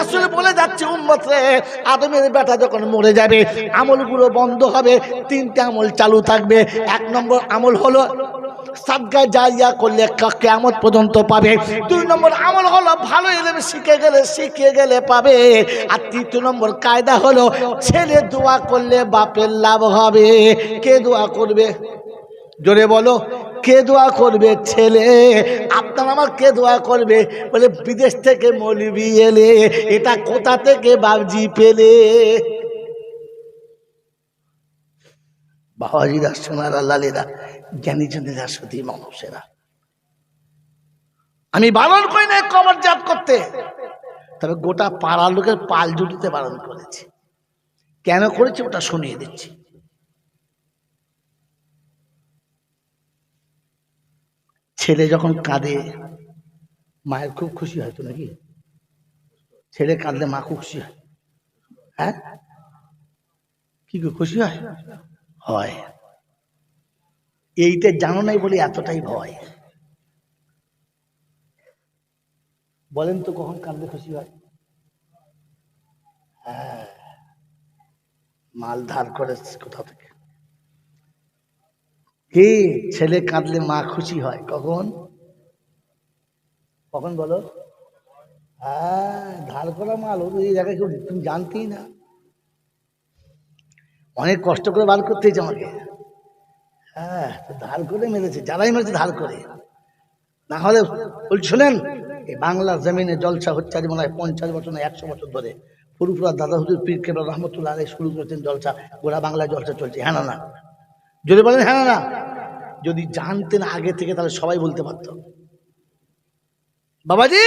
রাসূল বলে যাচ্ছে উম্মত, আদমের বেটা যখন মরে যাবে, আমলগুলো বন্ধ হবে, তিনটে আমল চালু থাকবে। এক নম্বর আমল হলো সাদগা জারিয়া করলে কা- কেয়ামত পর্যন্ত পাবে। দুই নম্বর আমল হলো ভালো এলেম শিখে গেলে শিখে গেলে পাবে। আর তৃতীয় নম্বর কায়দা হলো ছেলে দোয়া করলে বাপের লাভ হবে। কে দোয়া করবে? জোরে বলো। কে দোয়া করবে ছেলে? আপনার আমার কে দোয়া করবে? বলে, বিদেশ থেকে মৌলবি এলে, এটা কোথা থেকে বাবজি পেলে? বাবাজিরা, সোনার, লালেরা, জ্ঞানী জনেরা, সতী মানুষেরা। আমি বারণ করি না কবর জাত করতে। তবে গোটা পাড়ার লোকের পাল জুটিতে বারণ করেছি। কেন করেছি ওটা শুনিয়ে দিচ্ছি। ছেলে যখন কাঁদে, মায়ের খুব খুশি হয় তো নাকি? ছেলে কাঁদলে মা খুব খুশি হয়। হ্যাঁ? কি খুশি হয়? হয়। এইটা জানো নাই বলে এতটাই ভয়। বলেন তো কখন কাঁদলে খুশি হয়? হ্যাঁ। মাল ধার করে কোথাও থেকে কি ছেলে কাঁদলে মা খুশি হয়? কখন? কখন বলো? হ্যাঁ ধার করা মাল, ও এই জায়গায় কেউ তুমি জানতেই না। অনেক কষ্ট করে বার করতে হয়েছে আমাকে। হ্যাঁ ধার করে মেরেছে, যারাই মেরেছে ধার করে। না হলে বলছি, শোনেন, এই বাংলার জমিনে জলসা হচ্ছে আজ মনে হয় পঞ্চাশ বছর না একশো বছর ধরে। পুরুপুরা দাদা হুজুর পীর কেবল রহমতুল্লাহ শুরু করেছেন জলসা, গোড়া বাংলায় জলসা চলছে। হ্যাঁ না না। যদি বলেন হ্যাঁ না যদি জানতেন আগে থেকে, তাহলে সবাই বলতে পারত। বাবাজি!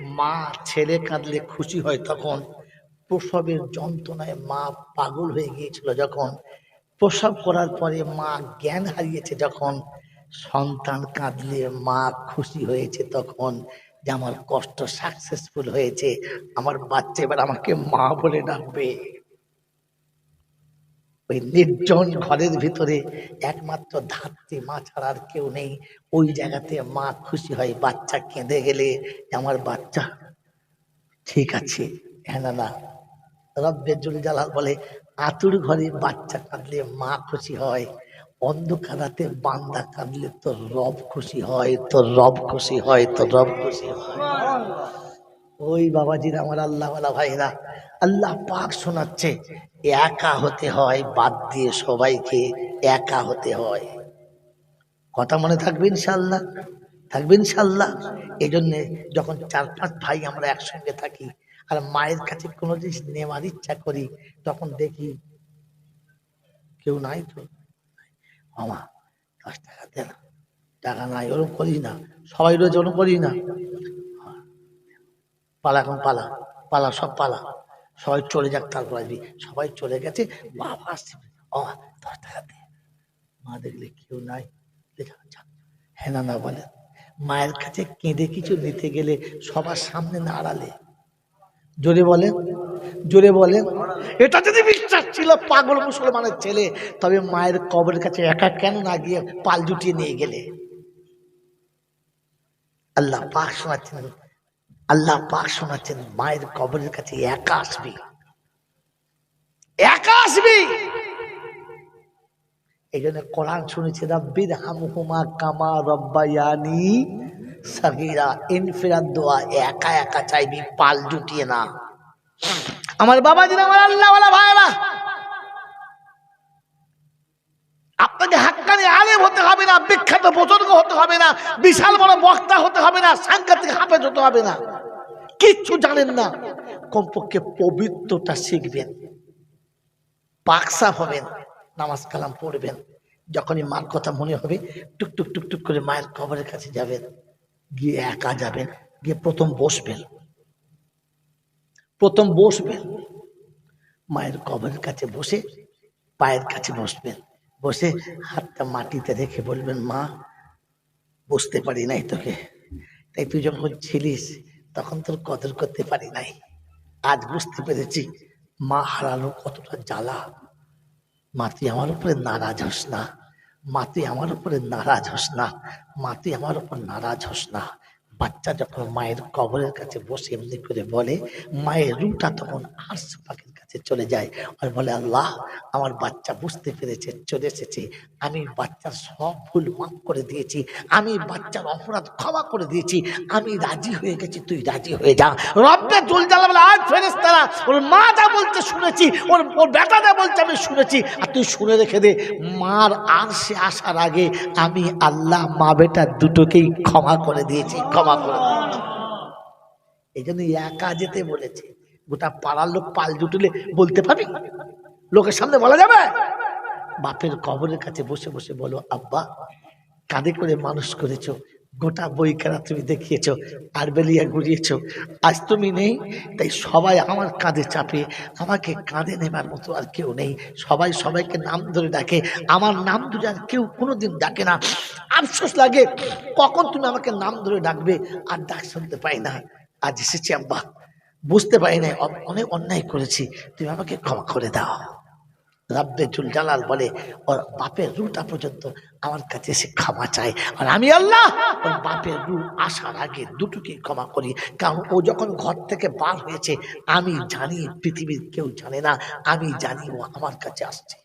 মা ছেলে কাঁদলে খুশি হয় তখন। প্রসবের যন্ত্রণায় মা পাগল হয়ে গিয়েছিল যখন। প্রসব করার পরে মা জ্ঞান হারিয়েছে যখন। সন্তান কাঁদলে মা খুশি হয়েছে তখন যে আমার কষ্ট সাকসেসফুল হয়েছে। আমার বাচ্চা এবার আমাকে মা বলে ডাকবে। ওই নির্জন ঘরের ভিতরে একমাত্র ধাত্রী মা ছাড়া আর কেউ নেই। ওই জায়গাতে মা খুশি হয় বাচ্চা কেঁদে গেলে আমার বাচ্চা। ঠিক আছে হ্যাঁ না না। রব্বের জুল জালাল বলে আতুর ঘরে বাচ্চা কাঁদলে মা খুশি হয় অন্ধকারাতে বান্দা কাঁদলে তোর রব খুশি হয় তোর রব খুশি হয় তোর রব খুশি হয়। ওই বাবাজির আমার আল্লাহওয়ালা ভাইরা আল্লাহ পাক শোনাচ্ছে, একা হতে হয়, বাদ দিয়ে সবাইকে একা হতে হয়। কথা মনে থাকবে ইনশাল্লাহ থাকবে ইনশাল্লাহ এই জন্যে যখন চার পাঁচ ভাই আমরা একসঙ্গে থাকি, আর মায়ের কাছে কোনো জিনিস নেওয়ার ইচ্ছা করি, তখন দেখি কেউ নাই তো? মামা, দশ টাকা দে না। টাকা নাই ওরকম করি না। সবাই রোজ ওরকম করি না। পালা এখন পালা পালা, সব পালা। সবাই চলে যাক তারপর আসবি। সবাই চলে গেছে বাবা আসছে। ও মা দেখলে কেউ নাই। হ্যাঁ না মায়ের কাছে কেঁদে কিছু নিতে গেলে সবার সামনে না আড়ালে জোরে বলেন জোরে বলেন এটা যদি বিশ্বাস ছিল পাগল মুসলমানের ছেলে, তবে মায়ের কবরের কাছে একা কেন না গিয়ে পাল জুটিয়ে নিয়ে গেলে? আল্লাহ পাক শোনাচ্ছেন। আল্লাহ পাক শোনাচ্ছেন, মায়ের কবরের কাছে একা আসবি। একা আসবি? এই জন্য কোরআন শুনেছি, রব্বির হামহুমা কামা রব্বায়ানি সাগিরা। ইনফিরাদ দোয়া, একা একা চাইবি, পাল জুটিয়ে না। আমার বাবা বাবাজি, আমার আল্লাহওয়ালা ভাইরা আপনাকে হাক্কানি আলেম হতে হবে না, বিখ্যাত বুজুর্গ হতে হবে না, বিশাল বড় বক্তা হতে হবে না, সাংঘাতিক হাফেজ হতে হবে না। কিচ্ছু জানেন না। কমপক্ষে পবিত্রতা শিখবেন পাকসাফ হবেন, নামাজ কালাম পড়বেন, যখনই মার কথা মনে হবে, টুক টুক টুক টুক করে মায়ের কবরের কাছে যাবেন, গিয়ে একা যাবেন, গিয়ে প্রথম বসবেন। প্রথম বসবেন, মায়ের কবরের কাছে বসে পায়ের কাছে বসবেন, বসে হাতটা মাটিতে রেখে বলবেন, মা বুঝতে পারি নাই তোকে, তাই তুই যখন ছিলিস তখন তোর কদর করতে পারি নাই। আজ বুঝতে পেরেছি মা হারানো কতটা জ্বালা। মা, তুই আমার উপরে নারাজ হস না। মা, তুই আমার উপরে নারাজ হস না। মা, তুই আমার উপর নারাজ হস না। বাচ্চা যখন মায়ের কবরের কাছে বসে এমনি করে বলে, মায়ের রুটা তখন আর্শ পাখির কাছে চলে যায়। আর বলে আল্লাহ আমার বাচ্চা বুঝতে পেরেছে চলে এসেছে। আমি বাচ্চার সব ভুল মাফ করে দিয়েছি। আমি বাচ্চার অপরাধ ক্ষমা করে দিয়েছি। আমি রাজি হয়ে গেছি তুই রাজি হয়ে যা। রব্বে জুল জালা বলে আজ ফেরেস তারা ওর মা যা বলতে শুনেছি ওর ওর বেটা যা বলছে আমি শুনেছি। আর তুই শুনে রেখে দে মার আর সে আসার আগে আমি আল্লাহ মা বেটা দুটোকেই ক্ষমা করে দিয়েছি ক্ষমা করে দিয়েছি। এই জন্য একা যেতে বলেছে। গোটা পাড়ার লোক পাল জুটলে বলতে পারবি? লোকের সামনে বলা যাবে? বাপের কবরের কাছে বসে বসে বলো, আব্বা, কাঁধে করে মানুষ করেছ, গোটা বই খেলা তুমি দেখিয়েছো, আর বেলিয়া ঘুরিয়েছো আজ তুমি নেই, তাই সবাই আমার কাঁধে চাপে, আমাকে কাঁধে নেবার মতো আর কেউ নেই। সবাই সবাইকে নাম ধরে ডাকে, আমার নাম ধরে আর কেউ কোনোদিন ডাকে না। আফসোস লাগে, কখন তুমি আমাকে নাম ধরে ডাকবে আর ডাক শুনতে পাই না। আজ এসেছি, আব্বা। বুঝতে পারি নাই অনেক অন্যায় করেছি, তুমি আমাকে ক্ষমা করে দাও। রাব্বে জুল জালাল বলে, ওর বাপের রুটা পর্যন্ত আমার কাছে সে ক্ষমা চায় আর আমি আল্লাহ, ওর বাপের রু আসার আগে দুটোকে ক্ষমা করি। কারণ ও যখন ঘর থেকে বার হয়েছে, আমি জানি পৃথিবীর কেউ জানে না, আমি জানি ও আমার কাছে আসছে।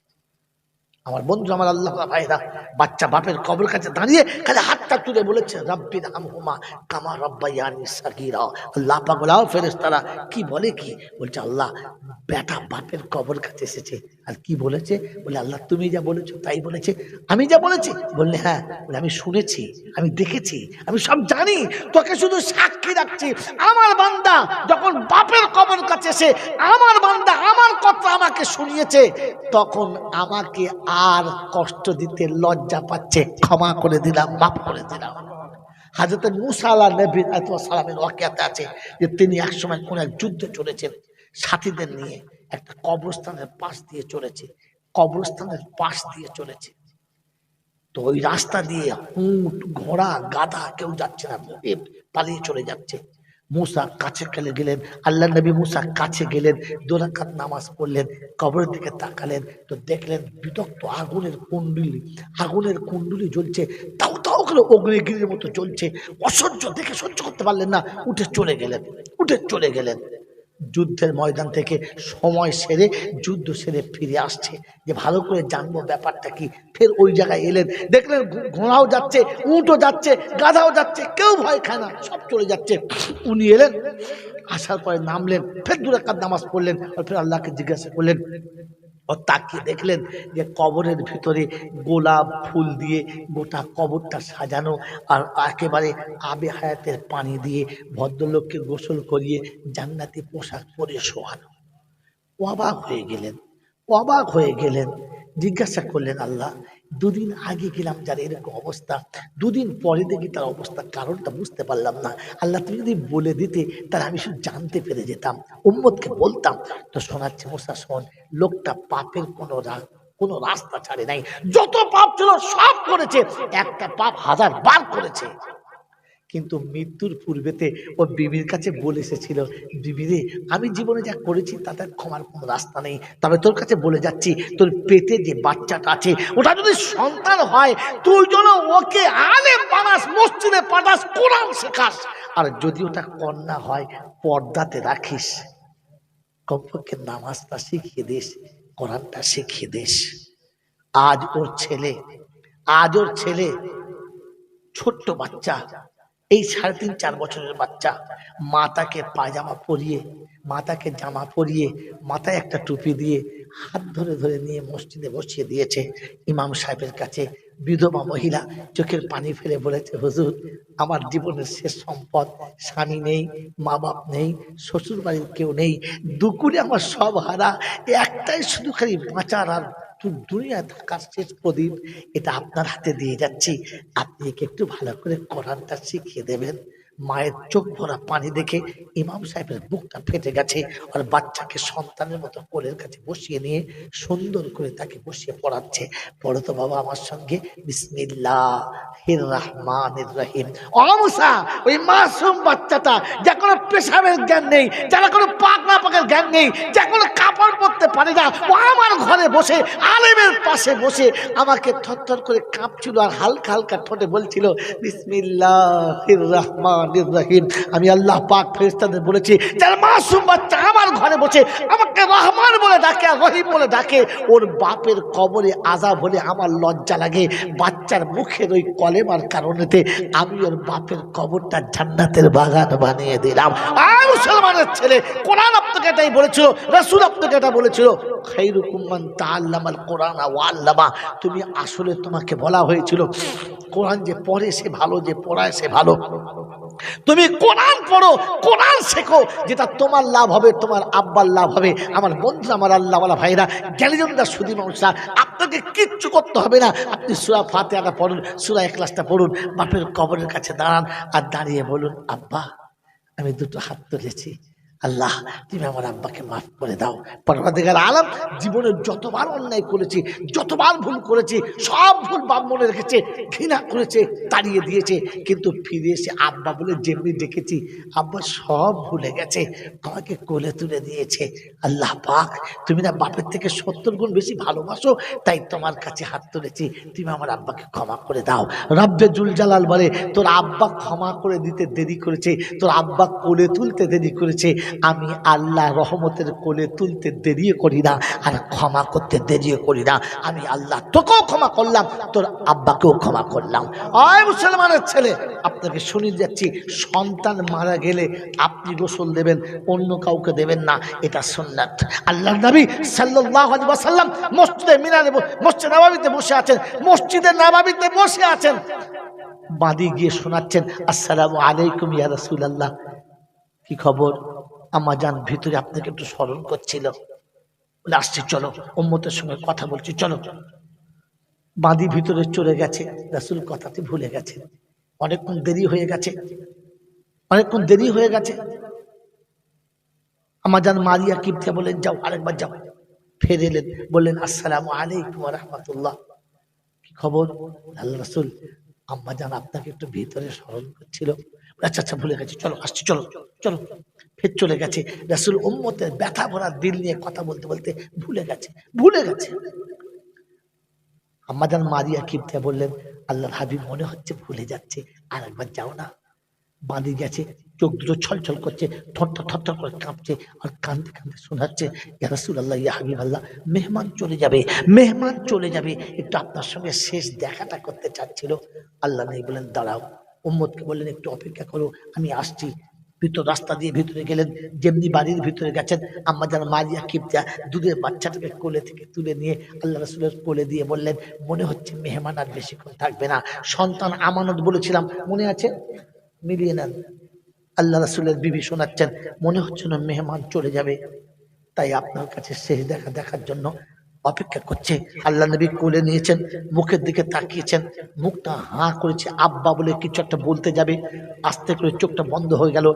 আমার বন্ধু, আমার আল্লাহ ভাইরা বাচ্চা বাপের কবর কাছে দাঁড়িয়ে খালি হাতটা তুলে বলেছে রব্বির আমহুমা কামা রব্বাইয়ানি সাগীরা। আল্লাহ পাগলাও ফেরেশতারা, কি বলে কি? বলছে, আল্লাহ বেটা বাপের কবর কাছে এসেছে। আর কি বলেছে? বলে, আল্লাহ, তুমি যা বলেছ তাই বলেছে। আমি যা বলেছি? বললে হ্যাঁ বলে, আমি শুনেছি, আমি দেখেছি, আমি সব জানি। তোকে শুধু সাক্ষী রাখছি। আমার বান্দা যখন বাপের কবর কাছে এসে আমার বান্দা আমার কথা আমাকে শুনিয়েছে, তখন আমাকে আর কষ্ট দিতে লজ্জা পাচ্ছে। ক্ষমা করে দিলাম, মাফ করে দিলাম। হাজরতে মুসা আল্লাহ নবী সালামের ওয়াকিয়াতে আছে যে, তিনি একসময় কোন এক যুদ্ধ চলেছেন সাথীদের নিয়ে। একটা কবরস্থানের পাশ দিয়ে চলেছে, কবরস্থানের পাশ দিয়ে চলেছে। তো ওই রাস্তা দিয়ে উঁট ঘোড়া, গাধা কেউ যাচ্ছে না পালিয়ে চলে যাচ্ছে। মুসা কাছে গেলে গেলেন আল্লাহ নবী মুসা কাছে গেলেন দোরাকাত নামাজ পড়লেন, কবরের দিকে তাকালেন, তো দেখলেন বিতক্ত আগুনের কুণ্ডুলি আগুনের কুণ্ডুলি জ্বলছে, তাও তাও করে অগ্নিগিরির মতো জ্বলছে, অসহ্য দেখে সহ্য করতে পারলেন না, উঠে চলে গেলেন, উঠে চলে গেলেন। যুদ্ধের ময়দান থেকে সময় সেরে, যুদ্ধ সেরে ফিরে আসছে। যে ভালো করে জানব ব্যাপারটা কি। ফের ওই জায়গায় এলেন। দেখলেন ঘোড়াও যাচ্ছে, উঁটও যাচ্ছে, গাধাও যাচ্ছে, কেউ ভয় খায় না, সব চলে যাচ্ছে। উনি এলেন, আসার পরে নামলেন, ফের দুরাকাত নামাজ পড়লেন, আর ফের আল্লাহকে জিজ্ঞাসা করলেন ও তাকিয়ে দেখলেন যে কবরের ভিতরে গোলাপ ফুল দিয়ে গোটা কবরটা সাজানো আর একেবারে আবে হায়াতের পানি দিয়ে ভদ্রলোককে গোসল করিয়ে জান্নাতি পোশাক পরে শোয়ানো। অবাক হয়ে গেলেন, অবাক হয়ে গেলেন। জিজ্ঞাসা করলেন, আল্লাহ দুদিন আগে গেলাম যার এরকম অবস্থা। দুদিন পরে দেখি তার অবস্থা, কারণটা বুঝতে পারলাম না। আল্লাহ তুমি যদি বলে দিতে তার আমি শুধু জানতে পেরে যেতাম উম্মদকে বলতাম। তো শোনাচ্ছে, মোসা, শোন, লোকটা পাপের কোনো রাগ কোনো রাস্তা ছাড়ে নাই। যত পাপ ছিল সব করেছে, একটা পাপ হাজার বার করেছে। কিন্তু মৃত্যুর পূর্বেতে ও বিবির কাছে বলে এসেছিল, বিবিরে, আমি জীবনে যা করেছি তাতে ক্ষমার কোনো রাস্তা নেই। তবে তোর কাছে বলে যাচ্ছি, তোর পেটে যে বাচ্চাটা আছে, ওটা যদি সন্তান হয়, তুই যেন ওকে আলে পানাস, মসজিদে পাঠাস, কোরআন শেখাস। আর যদি ওটা কন্যা হয়, পর্দাতে রাখিস। কমপক্ষে নামাজটা শিখিয়ে দিস, কোরআনটা শিখিয়ে দিস। আজ ওর ছেলে, আজ ওর ছেলে, ছোট্ট বাচ্চা এই সাড়ে তিন, চার বছরের বাচ্চা, মাতাকে পায়জামা পরিয়ে, মাতাকে জামা পরিয়ে, মাথায় একটা টুপি দিয়ে হাত ধরে ধরে নিয়ে মসজিদে বসিয়ে দিয়েছে। ইমাম সাহেবের কাছে বিধবা মহিলা চোখের পানি ফেলে বলেছে, হুজুর, আমার জীবনের শেষ সম্পদ, স্বামী নেই মা বাপ নেই শ্বশুর বাড়ির কেউ নেই দুকুরে আমার সব হারা, একটাই শুধু খালি বাঁচার আর দু- দুনিয়া থাকার শেষ প্রদীপ, এটা আপনার হাতে দিয়ে যাচ্ছি। আপনি একে একটু ভালো করে কোরআনটা শিখিয়ে দেবেন? মায়ের চোখ ভরা পানি দেখে ইমাম সাহেবের বুকটা ফেটে গেছে আর বাচ্চাকে সন্তানের মতো কোলের কাছে বসিয়ে নিয়ে সুন্দর করে তাকে বসিয়ে পড়াচ্ছে। পড়ো তো বাবা আমার সঙ্গে। বিসমিল্লাহ। হির রহমান রহিম। ওই মাসুম বাচ্চাটা যা কোনো পেশাবের জ্ঞান নেই, যারা কোনো পাক না পাকের জ্ঞান নেই যা কোনো কাপড় পরতে পারে না, ও আমার ঘরে বসে, আলেমের পাশে বসে আমাকে থরথর করে কাঁপছিল আর হালকা হালকা ঠোঁটে বলছিল, বিসমিল্লাহ রহমান রহিম আমি আল্লাহ পাক ফেরেশতাদের বলেছি, যার মাসুম বাচ্চা আমার ঘরে বসে আমাকে রহমান বলে ডাকে, রহিম বলে ডাকে, ওর বাপের কবরে আজাব হলে আমার লজ্জা লাগে। বাচ্চার মুখের ওই কলেমার কারণেতে আমি ওর বাপের কবরটা জান্নাতের বাগান বানিয়ে দিলাম। আর মুসলমানের ছেলে কোরআন আপনাকে এটাই বলেছিল, রাসূল আপনাকে এটা বলেছিল, খাইরুকুম মান তাআল্লামাল কোরআন ওয়া আল্লামা। তুমি আসলে তোমাকে বলা হয়েছিল কোরআন যে পড়ে সে ভালো, যে পড়ায় সে ভালো। তুমি কোরআন পড়ো, কোরআন শেখো, যেটা তোমার লাভ হবে, তোমার আব্বার লাভ হবে, আমার বন্ধু, আমার আল্লাহওয়ালা ভাইরা জ্ঞানীজনরা, সুদী মানুষরা, আপনাকে কিচ্ছু করতে হবে না। আপনি সুরা ফাতেহাটা পড়ুন, সুরা একলাসটা পড়ুন, বাপের কবরের কাছে দাঁড়ান আর দাঁড়িয়ে বলুন, আব্বা, আমি দুটো হাত তুলেছি আল্লাহ, তুমি আমার আব্বাকে মাফ করে দাও। পরবাদিগার আলম জীবনে যতবার অন্যায় করেছি, যতবার ভুল করেছি, সব ভুল বাপ মনে রেখেছে, ঘৃণা করেছে, তাড়িয়ে দিয়েছে। কিন্তু ফিরে এসে আব্বা বলে, যেমনি ডেকেছি আব্বা সব ভুলে গেছে, আমাকে কোলে তুলে দিয়েছে। আল্লাহ পাক, তুমি না বাপের থেকে সত্তর গুণ বেশি ভালোবাসো, তাই তোমার কাছে হাত তুলেছি। তুমি আমার আব্বাকে ক্ষমা করে দাও। রব্বে জুলজালাল বলে, তোর আব্বা ক্ষমা করে দিতে দেরি করেছে, তোর আব্বা কোলে তুলতে দেরি করেছে আমি আল্লাহ রহমতের কোলে তুলতে দেরিও করি না আর ক্ষমা করতে দেরিও করি না। আমি আল্লাহ তোকেও ক্ষমা করলাম, তোর আব্বাকেও ক্ষমা করলাম। আয় মুসলমানের ছেলে, আপনাকে শুনিয়ে যাচ্ছি, সন্তান মারা গেলে আপনি গোসল দেবেন, অন্য কাউকে দেবেন না, এটা সুন্নাত। আল্লাহ নবী সাল্লাল্লাহু আলাইহি ওয়াসাল্লাম মসজিদে মিনারে মসজিদ নবাবিতে বসে আছেন, মসজিদে নবাবিতে বসে আছেন। বাদি গিয়ে শোনাচ্ছেন, আসসালামু আলাইকুম ইয়া রাসূলুল্লাহ। কি খবর? আমা যান, ভিতরে আপনাকে একটু স্মরণ করছিল বলে, আসছি, চলো। উম্মতের সঙ্গে কথা বলছি, চলো। বাদি ভিতরে চলে গেছে। রাসূল কথাটি ভুলে গেছে। অনেকক্ষণ দেরি হয়ে গেছে। অনেকক্ষণ দেরি হয়ে গেছে। আমার যান, মারিয়া কিপ্তে বলেন, যাও, আরেকবার যাও। ফের এলেন। বললেন, আসসালামু আলাইকুম রহমতুল্লাহ। কি খবর? আল্লাহ রাসুল, আম্মা যান আপনাকে একটু ভিতরে স্মরণ করছিল। আচ্ছা আচ্ছা ভুলে গেছি। চলো, আসছি চলো চলো। ফের চলে গেছে। রাসূল উম্মতের ব্যথা ভরা দিল নিয়ে কথা বলতে বলতে ভুলে গেছে ভুলে গেছে। আম্মাজান মারিয়া কিপ্তে বললেন, আল্লাহর হাবিব মনে হচ্ছে ভুলে যাচ্ছে, আর একবার যাও না। বাঁধি গেছে, চোখ দুটো ছলছল করছে থরথর থরথর করে কাঁপছে আর কাঁদতে কাঁদতে শোনাচ্ছে, ইয়া রাসূলুল্লাহ, ইয়া হাবিব আল্লাহ মেহমান চলে যাবে, মেহমান চলে যাবে। একটু আপনার সঙ্গে শেষ দেখাটা করতে চাচ্ছিল। আল্লাহ নেই বলেন, দাঁড়াও। উম্মদকে বললেন, একটু অপেক্ষা করো, আমি আসছি। ভিতর রাস্তা দিয়ে ভিতরে গেলেন, যেমনি বাড়ির ভিতরে গেছেন, আম্মা যেন মারিয়া কিপটা দুধের বাচ্চাটাকে কোলে থেকে তুলে নিয়ে আল্লাহ রসুলের কোলে দিয়ে বললেন, মনে হচ্ছে মেহমান আর বেশিক্ষণ থাকবে না। সন্তান আমানত বলেছিলাম, মনে আছে? মিলিয়ে নেন। আল্লাহ রসুলের বিবি শোনাচ্ছেন, মনে হচ্ছে না মেহমান চলে যাবে। তাই আপনার কাছে শেষ দেখা দেখার জন্য অপেক্ষা করছে। আল্লাহ নবী কোলে নিয়েছেন, মুখের দিকে তাকিয়েছেন, মুখটা হাঁ করেছে, আব্বা বলে কিছু একটা বলতে যাবে। আস্তে করে চোখটা বন্ধ হয়ে গেল,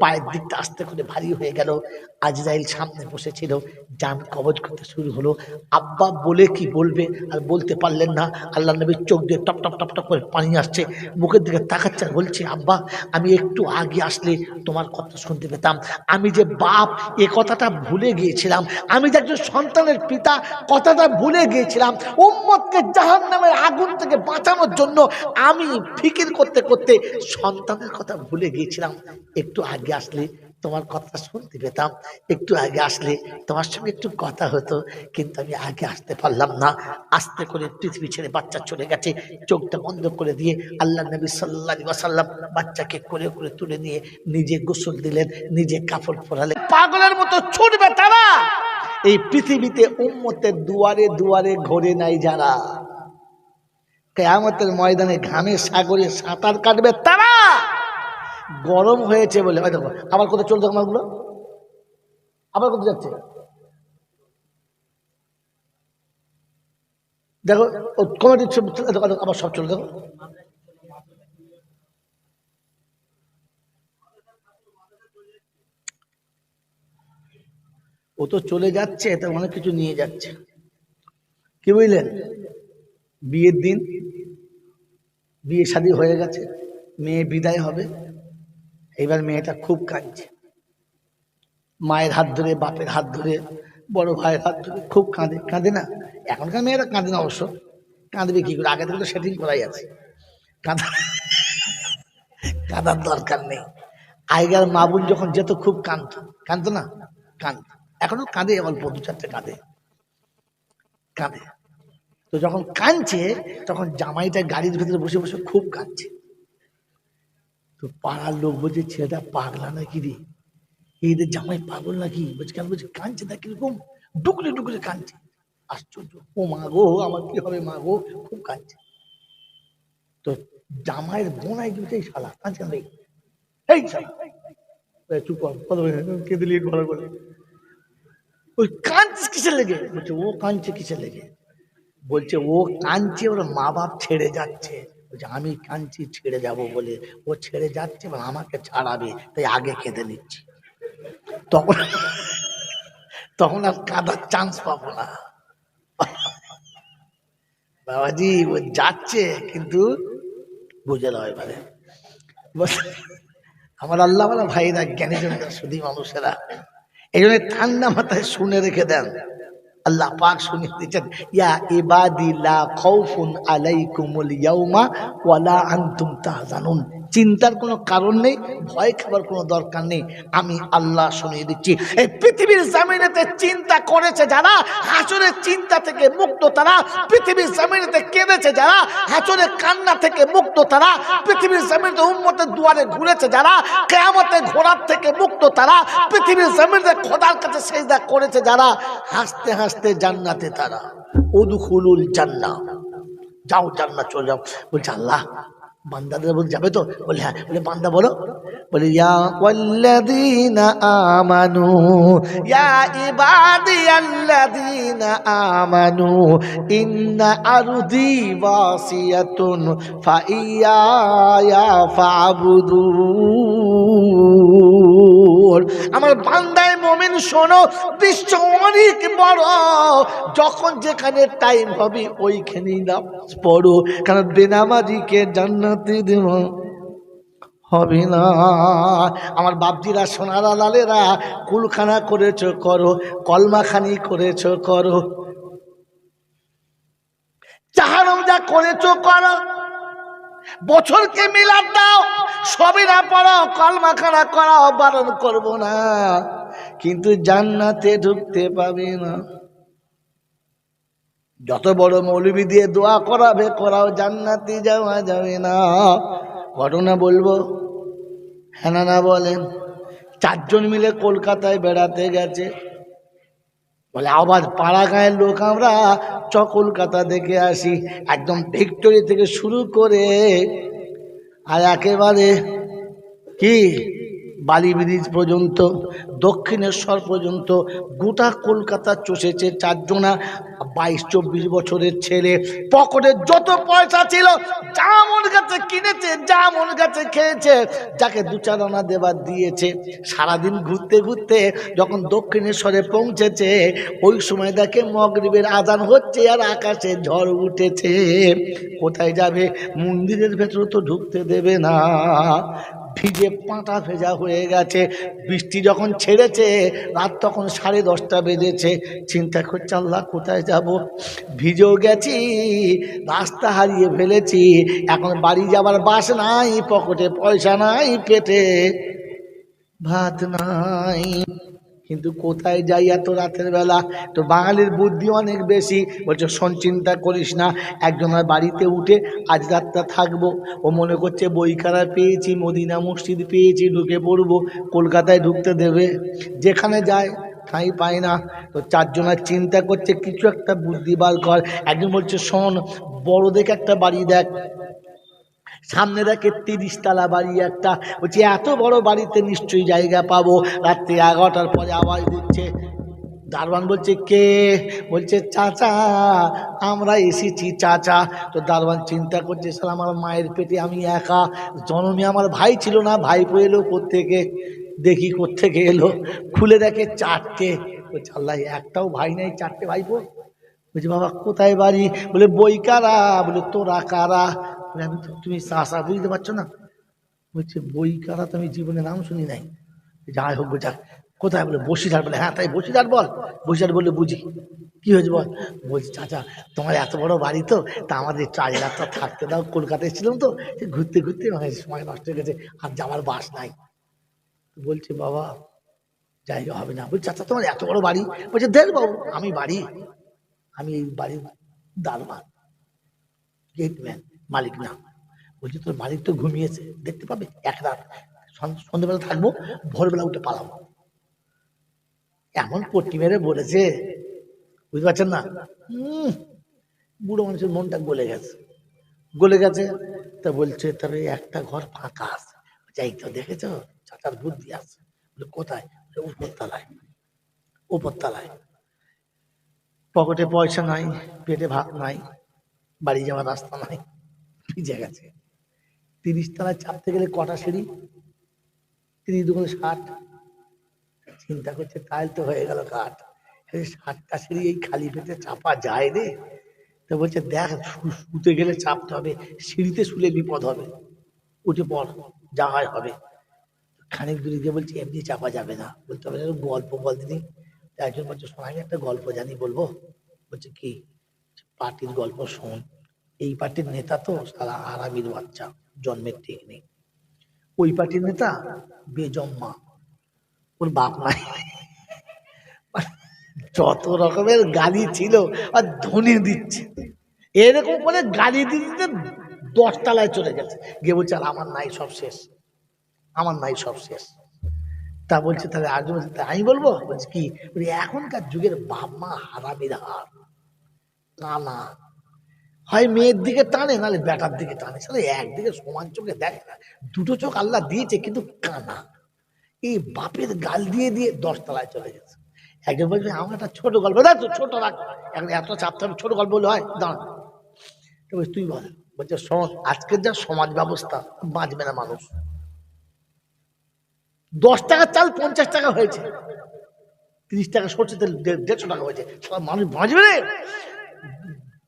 পায়ের দিকটা আস্তে করে ভারী হয়ে গেল। আজরাইল সামনে বসেছিল, যান কবজ করতে শুরু হলো। আব্বা বলে কি বলবে আর বলতে পারলেন না। আল্লাহ নবীর চোখ দিয়ে টপ টপ টপ টপ করে পানি আসছে, মুখের দিকে তাকাচ্ছে আর বলছে, আব্বা, আমি একটু আগে আসলে তোমার কথা শুনতে পেতাম। আমি যে বাপ, এ কথাটা ভুলে গিয়েছিলাম। আমি যে একজন সন্তানের পিতা কথাটা ভুলে গিয়েছিলাম। উম্মতকে জাহান নামের আগুন থেকে বাঁচানোর জন্য আমি ফিকির করতে করতে সন্তানের কথা ভুলে গিয়েছিলাম। একটু আগে আসলে তোমার কথা শুনতে পেতাম, একটু আগে আসলে তোমার সঙ্গে একটু কথা হতো, কিন্তু আমি আগে আসতে পারলাম না। আস্তে করে পৃথিবী ছেড়ে বাচ্চা চলে গেছে, চোখটা বন্ধ করে দিয়ে আল্লাহ নবী সাল্লাহ সাল্লাম বাচ্চাকে করে করে তুলে নিয়ে নিজে গোসল দিলেন, নিজে কাপড় পরালেন। পাগলের মতো ছুটবে তারা! এই পৃথিবীতে উম্মতের দুয়ারে দুয়ারে ঘোরে নাই যারা। কেয়ামতের ময়দানে ঘামে, সাগরে সাঁতার কাটবে তারা। গরম হয়েছে বলে ওই দেখো, আবার কোথায় চলছে আমারগুলো আবার কোথায় যাচ্ছে? দেখো, ও কমেডি আবার সব চলে দেখো। ও তো চলে যাচ্ছে, তা অনেক কিছু নিয়ে যাচ্ছে। কি বুঝলেন? বিয়ের দিন, বিয়ে শাদী হয়ে গেছে, মেয়ে বিদায় হবে এবার মেয়েটা খুব কাঁদছে। মায়ের হাত ধরে, বাপের হাত ধরে, বড় ভাইয়ের হাত ধরে খুব কাঁদে কাঁদে না? এখনকার মেয়েরা কাঁদে না অবশ্য। কাঁদবে কি করে? আগে থেকে তো সেটিং করাই আছে। কাঁদা, কাঁদার দরকার নেই। আগেকার মা বোন যখন যেত খুব কাঁদতো। কাঁদতো না? কাঁদ এখনও কাঁদে অল্প দু চারটে কাঁদে। কাঁদে। তো যখন কাঁদছে, তখন জামাইটা গাড়ির ভিতরে বসে বসে খুব কাঁদছে। তো পাড়ার লোক বলছে, ছেলেটা পাগলা নাকি রে? এইদের জামাই পাগল নাকি? বলছে, কেন? বলছে, কাঁদছে না কীরকম? ডুকলে ডুকলে কাঁদছে। আশ্চর্য। ও মা গো, আমার কি হবে মা গো? খুব কাঁদছে। তো জামাইয়ের বোনাই কিন্তু এই শালা, কাঁদছে। এই চুপ বলে কেঁদে নিয়ে ঘরে করে ওই কাঁদছিস কিসের লেগে? বলছে, ও কাঁদছে কিসের লেগে? বলছে, ও কাঁদছে, ওর মা বাপ ছেড়ে যাচ্ছে। বলছে, আমি কাঁদছি, ছেড়ে যাব বলে। ও ছেড়ে যাচ্ছে, এবার আমাকে ছাড়াবে, তাই আগে কেঁদে নিচ্ছি। তখন তখন আর কাঁদার চান্স পাবো না। বাবাজি, ও যাচ্ছে, কিন্তু বুঝে নাও এবারে। আমার আল্লাহ ভাইরা জ্ঞানী জনতা শুধু মানুষেরা এই জন্য ঠান্ডা মাথায় শুনে রেখে দেন। আল্লাহ পাক শুনিয়ে দিচ্ছেন, ইয়া ইবাদি, লা আলাইকুমুল ইয়াউমা ওয়ালা আনতুম তাহজানুন। চিন্তার কোনো কারণ নেই, ভয় খাবার কোনো দরকার নেই। আমি আল্লাহ শুনিয়ে দিচ্ছি। এই পৃথিবীর জামিনেতে চিন্তা করেছে যারা, হাসরের চিন্তা থেকে মুক্ত তারা, পৃথিবীর জামিনেতে কেঁদেছে যারা, হাসরের কান্না থেকে মুক্ত তারা, পৃথিবীর জামিনেতে উম্মতের দুয়ারে ঘুরেছে যারা কেয়ামতে ঘোরার থেকে মুক্ত তারা, পৃথিবীর জামিনে খোদার কাছে সেজদা করেছে যারা, হাসতে হাসতে জান্নাতে তারা। উদখুলুল জান্নাহ। যাও জান্নাত চলে যাও। বলছে, আল্লাহ বান্দাদের বলে যাবে তো? বলে হ্যাঁ। বলে, বান্দা বলো। বলে, ইয়া ওয়াল্লাযীনা আমানু, ইয়া ইবাদিয়াল্লাযীনা আমানু, ইন্না আরদি ওয়াসিয়াতুন ফাইয়ায়া ফাবুদুন আমার বান্দায় মোমেন, শোনো, বিশ্ব অনেক বড়। যখন যেখানে টাইম হবে, ওইখানেই নামাজ পড়ো। কারণ বেনামাজিকে জান্নাতে দেব হবে না। আমার বাপজিরা, সোনারা, লালেরা, কুলখানা করেছ করো, কলমাখানি করেছ করো। চাহারম যা করেছ করো। বছরকে মিলাদ দাও। সবই না পড়াও, কলমাখানা করাও বারণ করব না। কিন্তু জান্নাতে ঢুকতে পাবে না। যত বড় মৌলবি দিয়ে দোয়া করাবে, করাও জান্নাতে যাওয়া যাবে না। ঘটনা বলব হ্যাঁ না বলেন, চারজন মিলে কলকাতায় বেড়াতে গেছে। বলে আবার পাড়া গাঁয়ের লোক, আমরা চ কলকাতা দেখে আসি। একদম ভিক্টোরি থেকে শুরু করে আর একেবারে কি বালি ব্রিজ পর্যন্ত, দক্ষিণেশ্বর পর্যন্ত, গোটা কলকাতা চষেছে চারজনা, বাইশ, চব্বিশ বছরের ছেলে। পকেটে যত পয়সা ছিল, যা মন কাছে কিনেছে, যা মন কাছে খেয়েছে, যাকে দু চার আনা দেবার দিয়েছে। সারাদিন ঘুরতে ঘুরতে যখন দক্ষিণেশ্বরে পৌঁছেছে, ওই সময় দেখে মগরিবের আদান হচ্ছে আর আকাশে ঝড় উঠেছে। কোথায় যাবে? মন্দিরের ভেতরে তো ঢুকতে দেবে না। ভিজে পাঁটা ভেজা হয়ে গেছে। বৃষ্টি যখন ছেড়েছে, রাত তখন সাড়ে দশটা বেজেছে। চিন্তা করছে, আল্লাহ কোথায় যাব? ভিজেও গেছি, রাস্তা হারিয়ে ফেলেছি। এখন বাড়ি যাবার বাস নাই, পকেটে পয়সা নাই, পেটে ভাত নাই। কিন্তু কোথায় যাই এত রাতের বেলা? তো বাঙালির বুদ্ধি অনেক বেশি। বলছে, শোন, চিন্তা করিস না। একজনের বাড়িতে উঠে আজ রাতটা থাকব। ও মনে করছে বইখানা পেয়েছি, মদিনা মসজিদ পেয়েছি, ঢুকে পড়ব। কলকাতায় ঢুকতে দেবে। যেখানে যায় ঠাঁই পায় না। তো চারজনের চিন্তা করছে, কিছু একটা বুদ্ধি বার কর। একজন বলছে, শোন বড় দেখে একটা বাড়ি দেখ। সামনে দেখে তিরিশ তালা বাড়ি একটা। বলছি, এত বড় বাড়িতে নিশ্চয়ই জায়গা পাবো। রাত্রি এগারোটার পরে আওয়াজ দিচ্ছে দারোয়ান বলছে, কে? বলছে, চাচা, আমরা এসেছি, চাচা। তো দারোয়ান চিন্তা করছে স্যার আমার মায়ের পেটে আমি একা। জননী আমার ভাই ছিল না ভাই ভাইপো এলো কোত্থেকে? দেখি কোত্থেকে এলো। খুলে দেখে চারটে। বলছে, আল্লাহ, একটাও ভাই নাই, চারটে ভাই ভাইপো? বলছি, বাবা, কোথায় বাড়ি? বলে বই কারা বলে, তোরা কারা? আমি তুমি চাষা বুঝতে পারছ না? বলছে, বই কারা তো আমি জীবনে নাম শুনি নাই। যাই হোক যাক কোথায় বলে বসিরহাট বলে? হ্যাঁ তাই বসিরহাট বল। বসিরহাট বললে বুঝি। কি হয়েছে বল? বলছি, চাচা, তোমার এত বড় বাড়ি তো, তা আমাদের চার রাতটা থাকতে দাও, কলকাতায় ছিলাম তো ঘুরতে ঘুরতে মানে সময় নষ্ট হয়ে গেছে, আর যাওয়ার বাস নাই। বলছে, বাবা জায়গা হবে না। বলছি, চাচা, তোমার এত বড় বাড়ি? বলছে, দেখ বাবু, আমি বাড়ি। আমি এই বাড়ির দারোয়ান, গেটম্যান। মালিক না। বলছি তোর মালিক তো ঘুমিয়েছে দেখতে পাবে? এক রাত সন- সন্ধ্যেবেলা থাকব ভোরবেলা উঠে পালাবো। এমন পট্টি মেরে বলেছে বুঝতে পারছেন না? উম, বুড়ো মানুষের মনটা গলে গেছে। গলে গেছে তা বলছে তবে একটা ঘর ফাঁকা আছে। যাই তো দেখেছ? চাচার বুদ্ধি আছে। কোথায়? উপরতলায়। উপরতলায়। পকেটে পয়সা নাই পেটে ভাত নাই বাড়ি যাওয়ার রাস্তা নাই। ভিজে গেছে। তিরিশ তলায় চাপতে গেলে কটা সিঁড়ি? তিরিশ দুগুলো ষাট। চিন্তা করছে তাই তো হয়ে গেল কাঠ। ষাটটা সিঁড়ি এই খালি পেটে চাপা যায় রে? তো বলছে, দেখ শুতে গেলে চাপতে হবে, সিঁড়িতে শুলে বিপদ হবে। উঠে পড়, যা হয় হবে। খানিক দূরে গিয়ে বলছে, এমনি চাপা যাবে না। বলতে হবে গল্প বল দিদি। তা একজন বলছে, শোনা একটা গল্প জানি বলব? বলছে, কি? পার্টির গল্প শোন। এই পার্টির নেতা তো সারা আরামির বাচ্চা, জন্মের ঠিক নেই। ওই পার্টির নেতা বেজম্মা। ওর বাপ নাই যত রকমের গালি ছিল আর ধনী দিচ্ছে। এরকম করে গালি দিতে দশতলায় চলে গেছে। গিয়ে বলছে, আর আমার নাই সব শেষ। আমার নাই সব শেষ। তা বলছে, তাহলে আজ বলছে? আমি বলব? বলছে, কি? এখনকার যুগের বাপ মা হারামির হার। কানা হয় মেয়ের দিকে টানে, নাহলে বেটার দিকে টানে। সালে একদিকে সমান চোখে দেখে না, দুটো চোখ আল্লাহ দিয়েছে, কিন্তু কানা। এই বাপের গাল দিয়ে দিয়ে দশতলায় চলে গেছে। একজন বলছে, আমার একটা ছোট গল্প, দেখ ছোট রাখ। এখন এত চাপতে হবে, ছোট গল্প বলে হয়, দাঁড়া। তুই বল। বলছে আজকের যা সমাজ ব্যবস্থা, বাঁচবে না মানুষ। দশ টাকা চাল পঞ্চাশ টাকা হয়েছে। তিরিশ টাকা সরষে তেল দেড়শো টাকা হয়েছে। মানুষ বাঁচবে রে?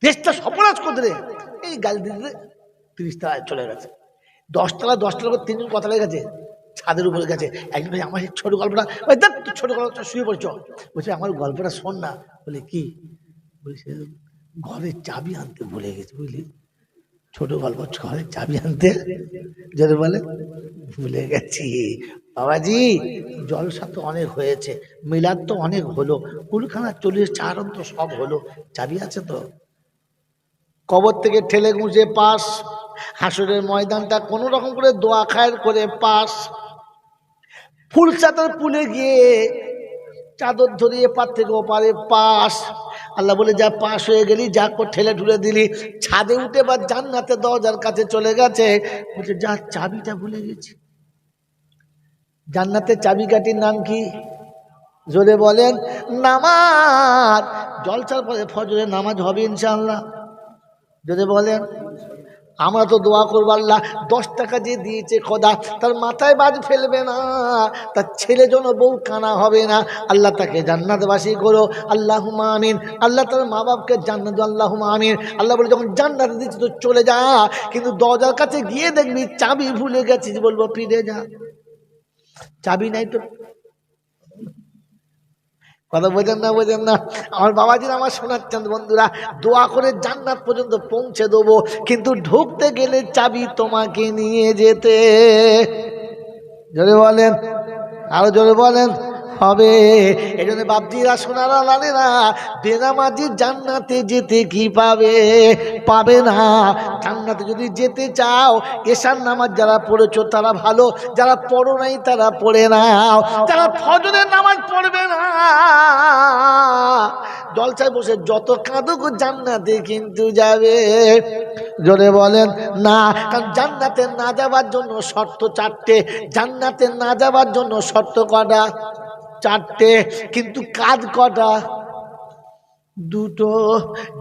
দেশটা সপরাজ রে এই গাল দিতে তিরিশ টাকায় চলে গেছে। দশ টাকা দশ টাকা করে তিনজন কথা লেগে গেছে ছাদের উপরে গেছে। একজন ভাই আমার ছোট গল্পটা ওই দেখ ছোট গল্পটা শুয়ে পড়ছ। বলছে, আমার গল্পটা শোন না। বলে, কি? বলছে ঘরের চাবি আনতে ভুলে গেছে, বুঝলি? ছোট গল্প ঘরের চাবি আনতে যদি বলে, ভুলে গেছি। বাবাজি, জলসা তো অনেক হয়েছে, মিলাদ তো অনেক হলো, কুলখানা চল্লিশ চারণ তো সব হলো, চাবি আছে তো? কবর থেকে ঠেলে গুঁজে পাস। হাসরের ময়দানটা কোনো রকম করে দোয়া খায়ের করে পাস। ফুল চাদর পুলে গিয়ে চাদর ধরিয়ে পার থেকে ওপারে পাস। আল্লাহ বলে, যা পাস হয়ে গেলি, যা ঠেলে ঠুলে দিলি। ছাদে উঠে বা জান্নাতে দরজার কাছে চলে গেছে। বলছে, যা চাবিটা ভুলে গেছি। জান্নাতের চাবিকাঠির নাম কি? জোরে বলেন, নামাজ। জলসার পরে ফজরে নামাজ হবে ইনশাআল্লাহ। যদি বলেন, আমরা তো দোয়া করব আল্লাহ, দশ টাকা যে দিয়েছে খোদা, তার মাথায় বাজ ফেলবে না, তার ছেলে যেন বউ কানা হবে না, আল্লাহ তাকে জান্নাতবাসী করো আল্লাহ আমিন। আল্লাহ তার মা বাপকে জান্নাত আল্লাহ আমিন। আল্লাহ বলে, যখন জান্নাতে দিচ্ছি তো চলে যা, কিন্তু দরজার কাছে গিয়ে দেখবি, চাবি ভুলে গেছিস। বলব, ফিরে যা। চাবি নাই তো। কথা বোঝেন না বোঝেন না। আমার বাবাজির আমার শোনাচ্ছেন বন্ধুরা, দোয়া করে জান্নাত পর্যন্ত পৌঁছে দেবো, কিন্তু ঢুকতে গেলে চাবি তোমাকে নিয়ে যেতে। জোরে বলেন, আরও জোরে বলেন। হবে। এই জন্য বাপজিরা, সোনারা, লালেরা, বেনামাজি জান্নাতে যেতে কি পাবে? পাবে না। জান্নাতে যদি যেতে চাও, এশার নামাজ যারা পড়েছ তারা ভালো, যারা পড়ো নাই তারা পড়ে নাও। যারা ফজরের নামাজ পড়বে না, জলসায় বসে যত কাঁদুক জান্নাতে কিন্তু যাবে। জোরে বলেন, না, কারণ জান্নাতে না যাবার জন্য শর্ত চারটে। জান্নাতে না যাবার জন্য শর্ত কটা? চারটে, কিন্তু কাজ কটা? দুটো।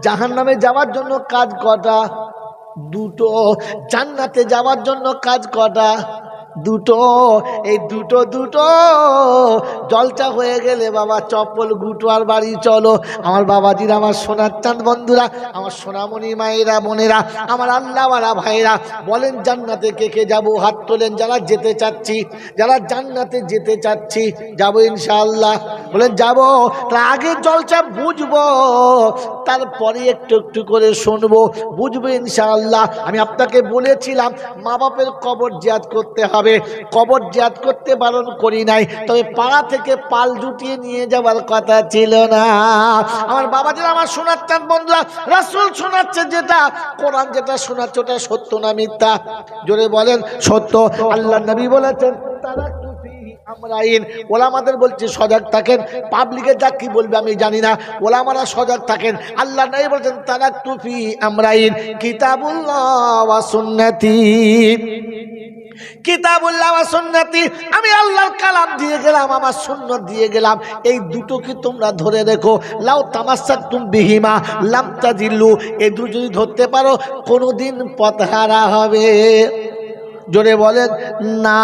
জাহান নামে যাওয়ার জন্য কাজ কটা? দুটো। জান্নাতে যাওয়ার জন্য কাজ কটা? দুটো, এই দুটো দুটো। জলটা হয়ে গেলে বাবা, চপ্পল, গুটো আর বাড়ি চলো। আমার বাবাজির, আমার সোনার চাঁদ বন্ধুরা, আমার সোনামণি মায়েরা, বোনেরা, আমার আল্লাহওয়ালা ভাইরা বলেন জান্নাতে কে কে যাব? হাত তোলেন, যারা যেতে চাচ্ছি, যারা জান্নাতে যেতে চাচ্ছি, যাব ইনশাআল্লাহ। বলেন, যাব তার আগে জলটা বুঝব। তারপরে একটু একটু করে শুনব, বুঝব ইনশাআল্লাহ। আমি আপনাকে বলেছিলাম মা বাপের কবর জিয়াদ করতে হবে। কবর জিয়াদ করতে বারণ করি নাই, তবে পাড়া থেকে পাল জুটিয়ে নিয়ে যাওয়ার কথা ছিল না। আমার বাবাজিরা আমার শোনাচ্ছেন বন্ধুরা, রাসুল শোনাচ্ছে যেটা, কোরআন যেটা শোনাচ্ছে ওটা সত্য না মিথ্যা? জোরে বলেন, সত্য। আল্লাহ নবী বলেছেন, তারা আমরাইন ওলামাদের বলছে, সজাগ থাকেন। পাবলিকের যা কি বলবে আমি জানি না। ওলামারা সজাগ থাকেন। আল্লাহ নাই বলছেন তারা তুফি আমরাইন। কিতাবুল্লাহ সুন্নতি। কিতাবুল্লাহ সুন্নতি। আমি আল্লাহর কালাম দিয়ে গেলাম, আমার সুন্নত দিয়ে গেলাম। এই দুটো কি তোমরা ধরে রেখো? লাউ তামাসাতুম বিহিমা লাম তাজিল্লু। এই দুটো যদি ধরতে পারো, কোনোদিন পথহারা হবে। জোরে বলেন, না।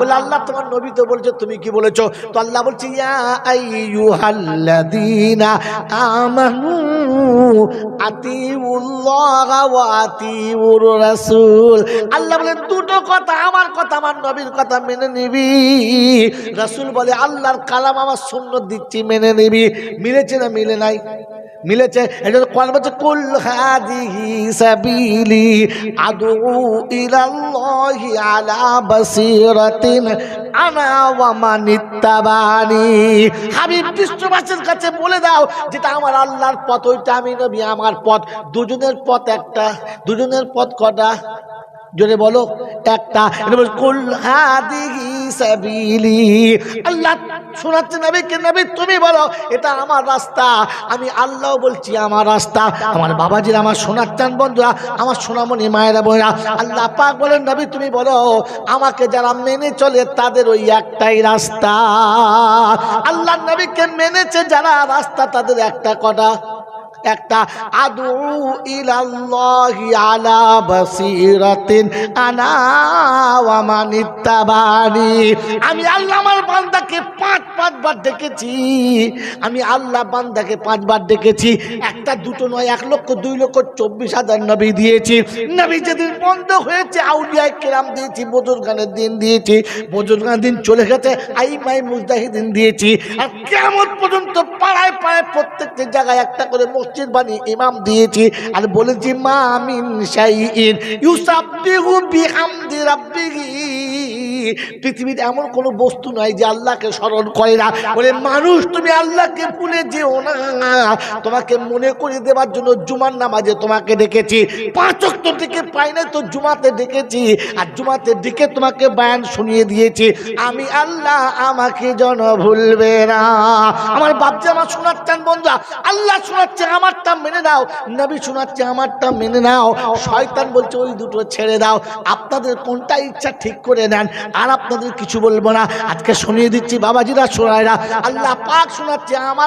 বলে, আল্লাহ তোমার নবী তো বলছে, তুমি কি বলেছ? তো আল্লাহ বলছে আল্লাহ বলেন দুটো কথা, আমার কথা, আমার নবীর কথা মেনে নিবি। রাসূল বলে, আল্লাহর কালাম আমার সুন্নত দিচ্ছি, মেনে নিবি। মিলেছে না মিলে নাই? মিলেছে। এটা কোরআন বলছে, কুল হাদিহি সাবিলি আদু ইলাল্লাহি আলা বাসিরাতিন আনা ওয়া মানিত্তাবানি হাবিব বিশ্ববাসীর কাছে বলে দাও, যেটা আমার আল্লাহর পথ, ওইটা আমি নবী, আমার পথ। দুজনের পথ একটা, দুজনের পথ কটা? জোরে বলো, একটা। আল্লাহ শোনাচ্ছে, নবীকে, নবী তুমি বলো, এটা আমার রাস্তা। আমি আল্লাহ বলছি, আমার রাস্তা। আমার বাবাজির আমার শোনাচ্ছেন বন্ধুরা, আমার সোনামণি, মায়েরা, বোনেরা, আল্লাহ পাক বলেন, নবী তুমি বলো, আমাকে যারা মেনে চলে, তাদের ওই একটাই রাস্তা। আল্লাহ নবীকে মেনেছে, যারা রাস্তা, তাদের একটা কটা? একটা আদু ইলাল্লাহি আলা বাসিরাতিন আনা আমি আল্লাহ আমার বান্দাকে পাঁচ পাঁচবার ডেকেছি। আমি আল্লাহ বান্দাকে পাঁচবার ডেকেছি। একটা দুটো নয়, এক লক্ষ, দুই লক্ষ, চব্বিশ হাজার নবী দিয়েছি। নবী যেদিন বন্ধ হয়েছে, আউলিয়ায় কেরাম দিয়েছি বজুর গানের দিন দিয়েছি। বজুর গানের দিন চলে গেছে আই মাই মুজদাহিদিন দিয়েছি। আর কেমন পর্যন্ত পাড়ায় পাড়ায় প্রত্যেকটি জায়গায় একটা করে মসজিদ বানিয়ে ইমাম দিয়েছি আর বলেছি, মা মিন শাইইন ইউসাব্বিহু বিহামদি রাব্বিহি। পৃথিবীতে এমন কোনো বস্তু নয় যে আল্লাহকে স্মরণ করে না। বলে, মানুষ, তুমি আল্লাহকে ভুলে যেও না। তোমাকে মনে করে দেওয়ার জন্য জুমার নামাজে তোমাকে ডেকেছি। পাঁচ অক্ট থেকে পাই না তো জুমাতে ডেকেছি। আর জুমাতে ডেকে তোমাকে বায়ান শুনিয়ে দিয়েছি। আমি আল্লাহ আমাকে জন ভুলবে না। আমার বাপজি আমার শোনাচ্ছেন বন্ধুরা, আল্লাহ শোনাচ্ছে আমারটা মেনে দাও নবী শোনাচ্ছে আমারটা মেনে নাও। শয়তান বলছে, ওই দুটো ছেড়ে দাও। আপনাদের কোনটা ইচ্ছা ঠিক করে নেন, আর আপনাদের কিছু বলব না। আজকে শুনিয়ে দিচ্ছি বাবাজিরা শোনায়রা আল্লাহ পাক শোনাচ্ছে, আমার